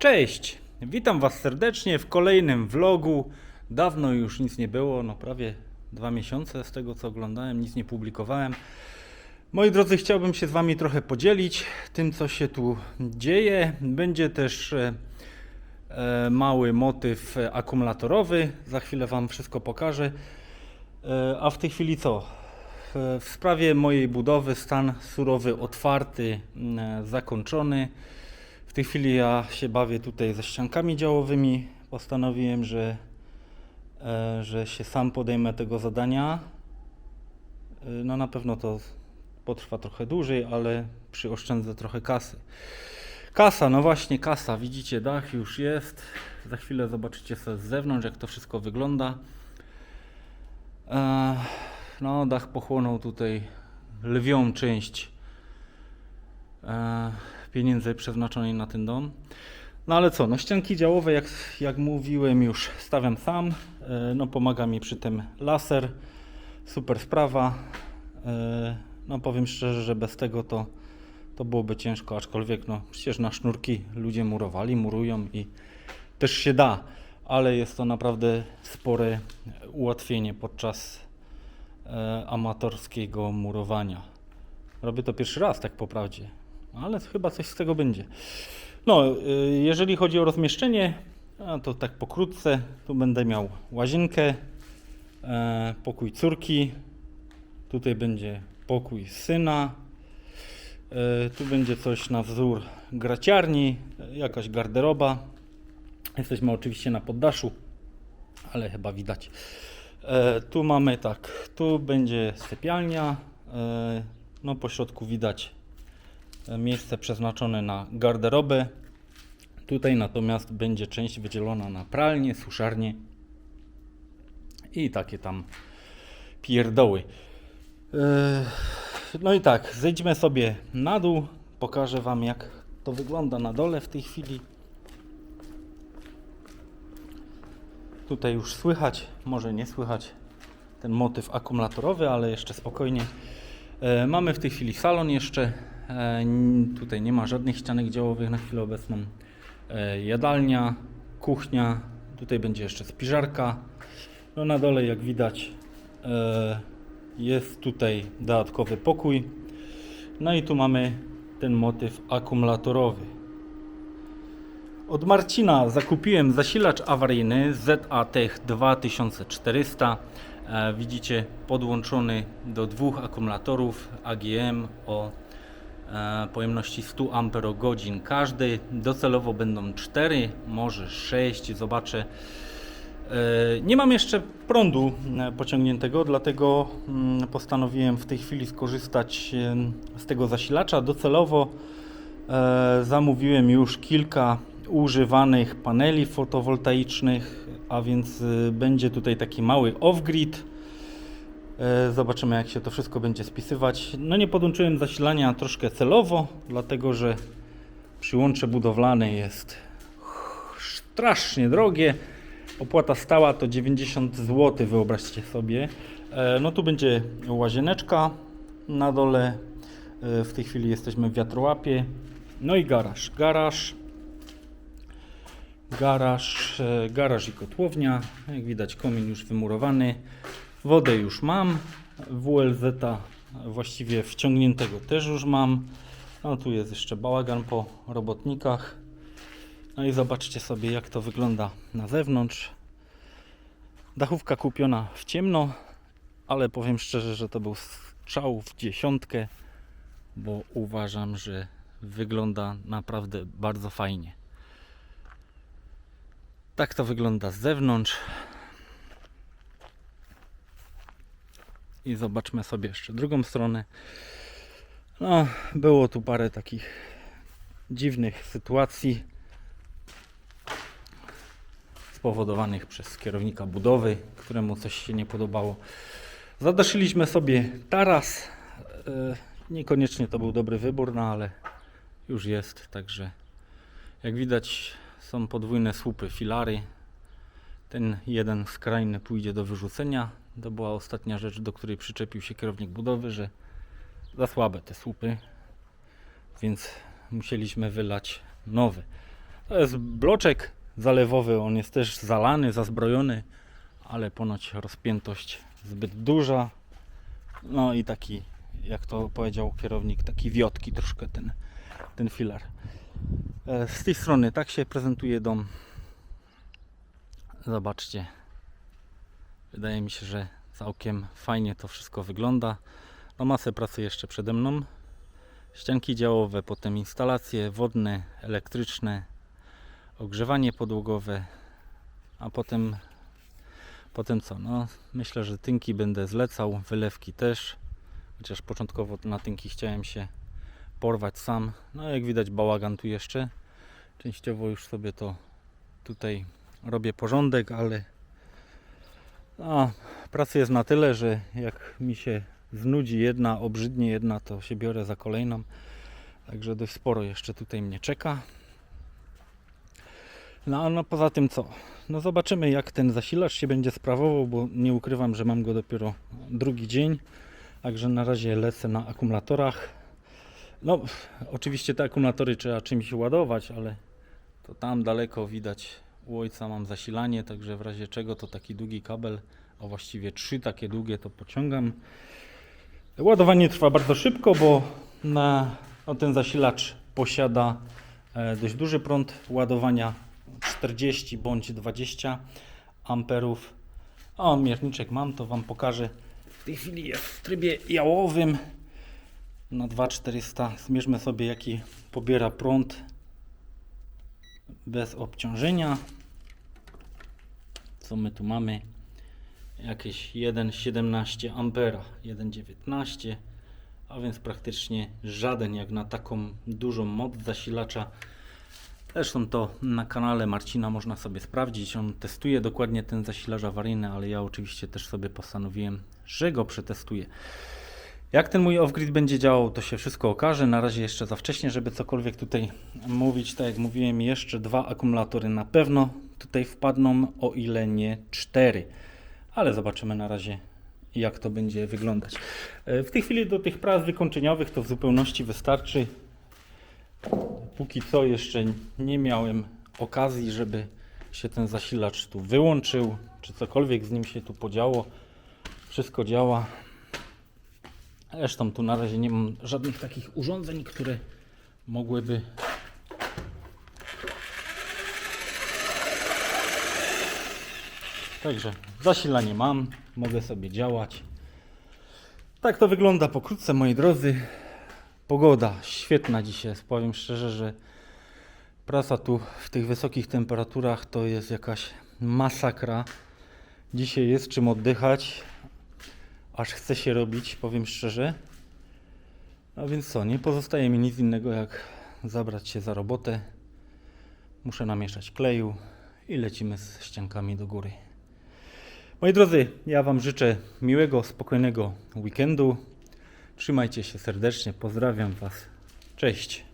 Cześć! Witam Was serdecznie w kolejnym vlogu. Dawno już nic nie było, no prawie dwa miesiące z tego co oglądałem, nic nie publikowałem. Moi drodzy, chciałbym się z Wami trochę podzielić tym, co się tu dzieje. Będzie też e, e, mały motyw akumulatorowy. Za chwilę Wam wszystko pokażę. E, A w tej chwili co? W- sprawie mojej budowy stan surowy otwarty, zakończony. W tej chwili ja się bawię tutaj ze ściankami działowymi. Postanowiłem, że, e, że się sam podejmę tego zadania. E, No na pewno to potrwa trochę dłużej, ale przyoszczędzę trochę kasy. Kasa, no właśnie kasa. Widzicie, dach już jest. Za chwilę zobaczycie sobie z zewnątrz, jak to wszystko wygląda. E, No, dach pochłonął tutaj lwią część pieniędzy przeznaczonej na ten dom. No ale co, no ścianki działowe, jak, jak mówiłem już, stawiam sam. E, No pomaga mi przy tym laser. Super sprawa. E, No powiem szczerze, że bez tego to, to byłoby ciężko, aczkolwiek no przecież na sznurki ludzie murowali, murują i też się da, ale jest to naprawdę spore ułatwienie podczas e, amatorskiego murowania. Robię to pierwszy raz, tak po prawdzie, ale chyba coś z tego będzie. No, y, jeżeli chodzi o rozmieszczenie, to tak pokrótce, tu będę miał łazienkę, e, pokój córki, tutaj będzie pokój syna, e, tu będzie coś na wzór graciarni, jakaś garderoba. Jesteśmy oczywiście na poddaszu, ale chyba widać. E, tu mamy tak, tu będzie sypialnia, no po środku widać miejsce przeznaczone na garderobę. Tutaj natomiast będzie część wydzielona na pralnię, suszarnię i takie tam pierdoły. E, No i tak, zejdźmy sobie na dół, pokażę Wam jak to wygląda na dole w tej chwili. Tutaj już słychać, może nie słychać ten motyw akumulatorowy, ale jeszcze spokojnie. E, mamy w tej chwili salon jeszcze. E, tutaj nie ma żadnych ścianek działowych na chwilę obecną. E, jadalnia, kuchnia. Tutaj będzie jeszcze spiżarka. No na dole jak widać e, jest tutaj dodatkowy pokój. No i tu mamy ten motyw akumulatorowy. Od Marcina zakupiłem zasilacz awaryjny ZATech 2400. E, Widzicie podłączony do dwóch akumulatorów AGM o pojemności 100 Ah każdy. Docelowo będą 4, może 6, zobaczę. E, Nie mam jeszcze prądu e, pociągniętego, dlatego mm, postanowiłem w tej chwili skorzystać z tego zasilacza. Docelowo e, zamówiłem już kilka używanych paneli fotowoltaicznych, a więc będzie tutaj taki mały off-grid. E, Zobaczymy, jak się to wszystko będzie spisywać. No nie podłączyłem zasilania troszkę celowo, dlatego że przyłącze budowlane jest strasznie drogie. Opłata stała to 90 zł, wyobraźcie sobie. E, No tu będzie łazieneczka na dole. E, W tej chwili jesteśmy w wiatrołapie. No i garaż. Garaż. Garaż, garaż i kotłownia. Jak widać komin już wymurowany. Wodę już mam. WLZ właściwie wciągniętego też już mam. No tu jest jeszcze bałagan po robotnikach. No i zobaczcie sobie jak to wygląda na zewnątrz. Dachówka kupiona w ciemno, ale powiem szczerze, że to był strzał w dziesiątkę, bo uważam, że wygląda naprawdę bardzo fajnie. Tak to wygląda z zewnątrz. I zobaczmy sobie jeszcze drugą stronę. No, było tu parę takich dziwnych sytuacji spowodowanych przez kierownika budowy, któremu coś się nie podobało. Zadaszyliśmy sobie taras. E, Niekoniecznie to był dobry wybór, no ale już jest, także jak widać są podwójne słupy filary. Ten jeden skrajny pójdzie do wyrzucenia. To była ostatnia rzecz, do której przyczepił się kierownik budowy, że za słabe te słupy, więc musieliśmy wylać nowe. To jest bloczek zalewowy, on jest też zalany, zazbrojony, ale ponoć rozpiętość zbyt duża. No i taki, jak to powiedział kierownik, taki wiotki troszkę ten, ten filar. E, Z tej strony tak się prezentuje dom. Zobaczcie. Wydaje mi się, że całkiem fajnie to wszystko wygląda. No masę pracy jeszcze przede mną. Ścianki działowe, potem instalacje wodne, elektryczne, ogrzewanie podłogowe, a potem potem co? No, myślę, że tynki będę zlecał, wylewki też. Chociaż początkowo na tynki chciałem się porwać sam. No jak widać bałagan tu jeszcze. Częściowo już sobie to tutaj robię porządek, ale no, pracy jest na tyle, że jak mi się znudzi jedna, obrzydnie jedna, to się biorę za kolejną. Także dość sporo jeszcze tutaj mnie czeka. No a no poza tym co? No zobaczymy jak ten zasilacz się będzie sprawował, bo nie ukrywam, że mam go dopiero drugi dzień. Także na razie lecę na akumulatorach. No oczywiście te akumulatory trzeba czymś ładować, ale to tam daleko widać u ojca mam zasilanie, także w razie czego to taki długi kabel, a właściwie trzy takie długie to pociągam. Ładowanie trwa bardzo szybko, bo na, no ten zasilacz posiada e, dość duży prąd ładowania 40 bądź 20 amperów. O, mierniczek mam, to Wam pokażę. W tej chwili jest w trybie jałowym na 2400. Zmierzmy sobie jaki pobiera prąd bez obciążenia. Co my tu mamy? Jakieś 1,17 ampera, 1,19 a więc praktycznie żaden jak na taką dużą moc zasilacza. Zresztą to na kanale Marcina można sobie sprawdzić. On testuje dokładnie ten zasilacz awaryjny, ale ja oczywiście też sobie postanowiłem, że go przetestuję. Jak ten mój off-grid będzie działał, to się wszystko okaże. Na razie jeszcze za wcześnie, żeby cokolwiek tutaj mówić. Tak jak mówiłem, jeszcze dwa akumulatory na pewno tutaj wpadną, o ile nie cztery. Ale zobaczymy na razie, jak to będzie wyglądać. E, W tej chwili do tych prac wykończeniowych to w zupełności wystarczy. Póki co jeszcze nie miałem okazji, żeby się ten zasilacz tu wyłączył, czy cokolwiek z nim się tu podziało. Wszystko działa. Zresztą tu na razie nie mam żadnych takich urządzeń, które mogłyby Także zasilanie mam, mogę sobie działać. Tak to wygląda pokrótce, moi drodzy. Pogoda świetna dzisiaj. Powiem szczerze, że praca tu w tych wysokich temperaturach to jest jakaś masakra. Dzisiaj jest czym oddychać. Aż chce się robić, powiem szczerze. A więc co, nie pozostaje mi nic innego jak zabrać się za robotę. Muszę namieszać kleju i lecimy z ściankami do góry. Moi drodzy, ja Wam życzę miłego, spokojnego weekendu. Trzymajcie się serdecznie, pozdrawiam Was. Cześć.